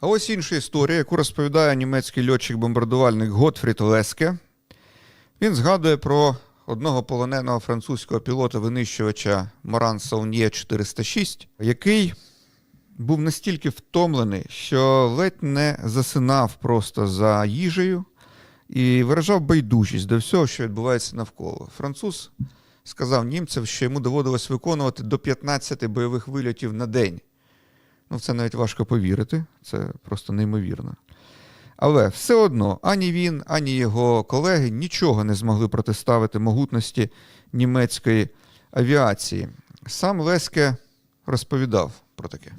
А ось інша історія, яку розповідає німецький льотчик-бомбардувальник Готфрід Леске. Він згадує про одного полоненого французького пілота-винищувача Моран Сауньє 406, який був настільки втомлений, що ледь не засинав просто за їжею і виражав байдужість до всього, що відбувається навколо. Француз сказав німцям, що йому доводилось виконувати до 15 бойових вильотів на день. Ну, це навіть важко повірити, це просто неймовірно. Але все одно ані він, ані його колеги нічого не змогли протиставити могутності німецької авіації. Сам Леске розповідав про таке.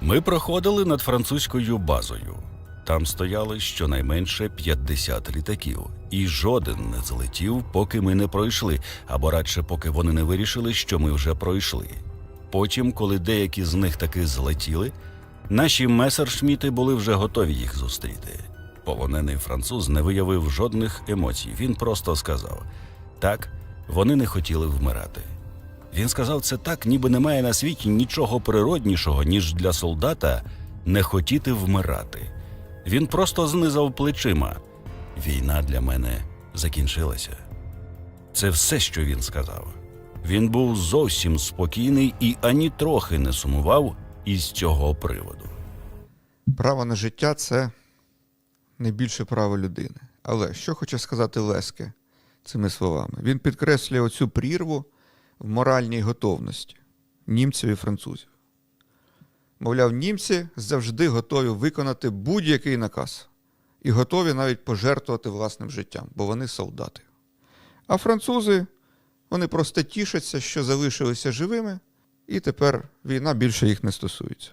Ми проходили над французькою базою. Там стояли щонайменше 50 літаків, і жоден не злетів, поки ми не пройшли, або радше, поки вони не вирішили, що ми вже пройшли. Потім, коли деякі з них таки злетіли, наші месершміти були вже готові їх зустріти. Полонений француз не виявив жодних емоцій. Він просто сказав: так, вони не хотіли вмирати. Він сказав це так, ніби немає на світі нічого природнішого, ніж для солдата не хотіти вмирати. Він просто знизав плечима. Війна для мене закінчилася. Це все, що він сказав. Він був зовсім спокійний і ані трохи не сумував із цього приводу. Право на життя це не більше право людини. Але що хоче сказати Леске цими словами? Він підкреслює оцю прірву в моральній готовності німців і французів. Мовляв, німці завжди готові виконати будь-який наказ і готові навіть пожертвувати власним життям, бо вони солдати. А французи вони просто тішаться, що залишилися живими, і тепер війна більше їх не стосується.